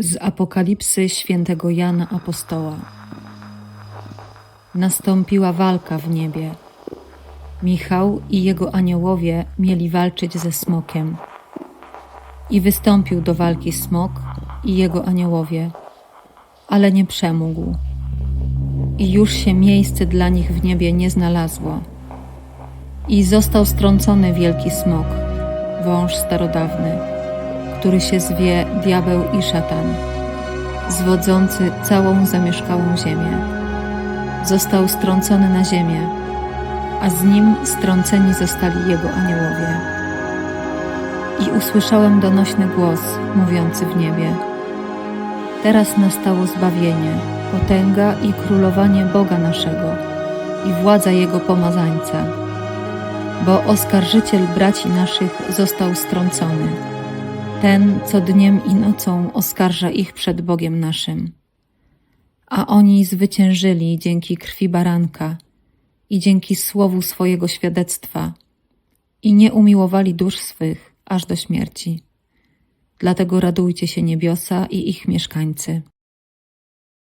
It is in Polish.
Z Apokalipsy świętego Jana Apostoła. Nastąpiła walka w niebie. Michał i jego aniołowie mieli walczyć ze smokiem. I wystąpił do walki smok i jego aniołowie, ale nie przemógł. I już się miejsce dla nich w niebie nie znalazło. I został strącony wielki smok, wąż starodawny, który się zwie diabeł i szatan, zwodzący całą zamieszkałą ziemię. Został strącony na ziemię, a z nim strąceni zostali jego aniołowie. I usłyszałem donośny głos mówiący w niebie: Teraz nastało zbawienie, potęga i królowanie Boga naszego i władza Jego pomazańca, bo oskarżyciel braci naszych został strącony, ten, co dniem i nocą oskarża ich przed Bogiem naszym. A oni zwyciężyli dzięki krwi baranka i dzięki słowu swojego świadectwa i nie umiłowali dusz swych aż do śmierci. Dlatego radujcie się niebiosa i ich mieszkańcy.